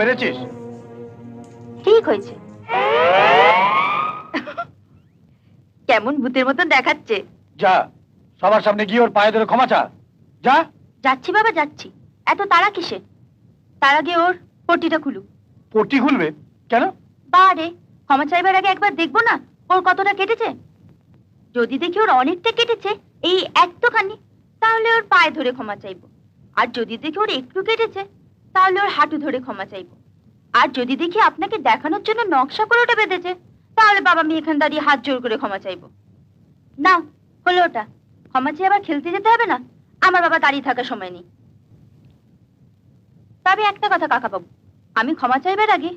মেরেছিস? ঠিক হয়েছে। কেমন ভূতের মতন দেখাচ্ছে। যা সবার সামনে গিয়ে ওর পায়ে ধরে ক্ষমা চা। যা। যাচ্ছি বাবা যাচ্ছি। এত তারা কিসে? তার আগে ওর পটিটা খুলুক। পটি খুলবে? কেন? বারে ক্ষমা চাইবার আগে একবার দেখব না ওর কতটা কেটেছে। যদি দেখি ওর অনেকটা কেটেছে এই একটুখানি তাহলে ওর পায়ে ধরে ক্ষমা চাইব। আর যদি দেখি ওর একটু কেটেছে তাহলে ওর হাঁটু ধরে ক্ষমা চাইব। আর যদি দেখি আপনাকে দেখানোর জন্য নকশা করে ওটা বেঁধেছে তাহলে বাবা আমি এখানে দাঁড়িয়ে হাত জোর করে ক্ষমা চাইব। না হলো ওটা। ক্ষমা চেয়ে আবার খেলতে যেতে হবে না? আমার বাবা দাঁড়িয়ে থাকার সময় নেই। তবে একটা কথা কাকা বাবু আমি ক্ষমা চাইবার আগে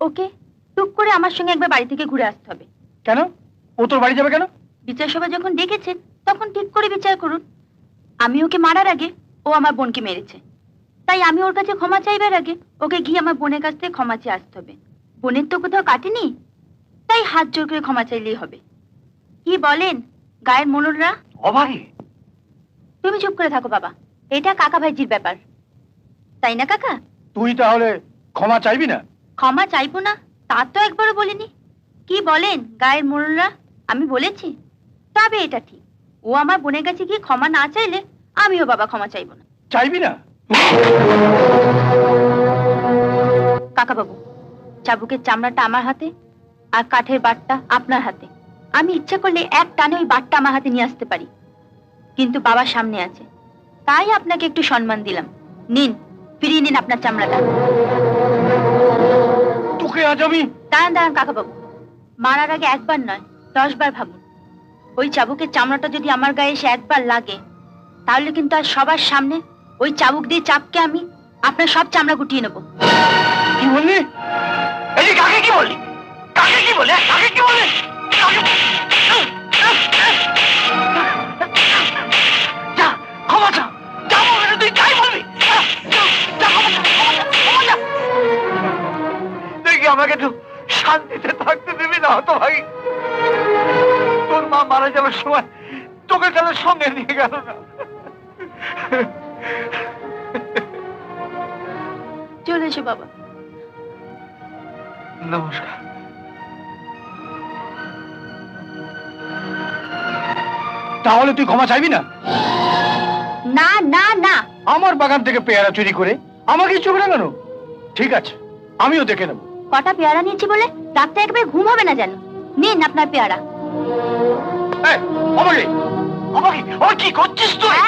ওকে টুক করে আমার সঙ্গে একবার বাড়ি থেকে ঘুরে আসতে হবে। কেন? ও তোর বাড়ি যাবে কেন? বিচার সভা যখন ডেকেছেন তখন ঠিক করে বিচার করুন। আমি ওকে মারার আগে ও আমার বোনকে মেরেছে। তাই আমি ওর কাছে ক্ষমা চাইবার আগে ওকে গিয়ে আমার বোনের কাছ থেকে ক্ষমা চেয়ে আসতে হবে। বোনের তো কোথাও কাটেনি তাই হাত জোর করে ক্ষমা চাইলেই হবে। কি বলেন গায়ের মনুররা অভাগী। তুমি চুপ করে থাকো বাবা এটা কাকা ভাইজির ব্যাপার। তাই না কাকা? তুই তাহলে ক্ষমা চাইবি না? ক্ষমা চাইব না তা তো একবারও বলিনি। কি বলেন গায়ের মোড়লরা আমি বলেছি। তবে এটা ঠিক ও আমার বোনের কাছে গিয়ে ক্ষমা না চাইলে আমিও বাবা ক্ষমা চাইব না। চাইবি না? কাকা বাবু চাবুকের চামড়াটা আমার হাতে আর কাঠের বাটটা আপনার হাতে। আমি ইচ্ছা করলে এক টানে ওই বাটটা আমার হাতে নিয়ে আসতে পারি। কিন্তু বাবার সামনে আছে। তাই আপনাকে একটু সম্মান দিলাম। নিন ফিরিয়ে নিন আপনার চামড়াটা। তোকে আজ আমি দাঁড়ান দাঁড়ান কাকা বাবু মারার আগে একবার নয় দশ বার ভাবুন। ওই চাবুকের চামড়াটা যদি আমার গায়ে এসে একবার লাগে তাহলে কিন্তু আর সবার সামনে ওই চাবুক দিয়ে চাপকে আমি আপনার সব চামড়া গুটিয়ে নেব। কি বললি? এই কাকে কি বললি? কাকে কি বলে কাকে কি বলে ক্ষমা চা। যা বলবি তুই যাই বলবি। ক্ষমা চা। আমাকে একটু শান্তিতে থাকতে দিবি না, হতো ভাই। তোর মা মারা যাওয়ার সময় তোকে কেন সঙ্গে নিয়ে গেল না? চলে এসো বাবা। নমস্কার। তাহলে তুই ক্ষমা চাইবি না? না না না। আমার বাগান থেকে পেয়ারা চুরি করে আমাকে চোখ রাঙানো? ঠিক আছে আমিও দেখে নেব। কটা পেয়ারা নিয়েছি বলে রাত্রে একবার ঘুম হবে না যেন? নিন আপনার পেয়ারা। আমাকে আমাকে কি করছিস তুই?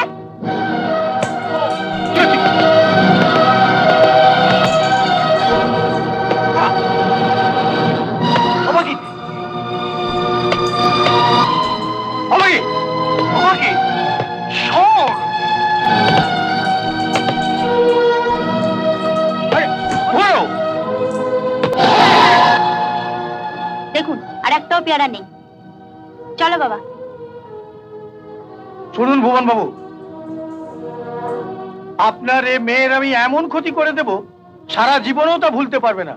একটাও পেয়ারা নেই। চলো বাবা। শুনুন ভুবন বাবু আপনার এ মেয়ের আমি এমন ক্ষতি করে দেব, সারা জীবনেও তা ভুলতে পারবে না।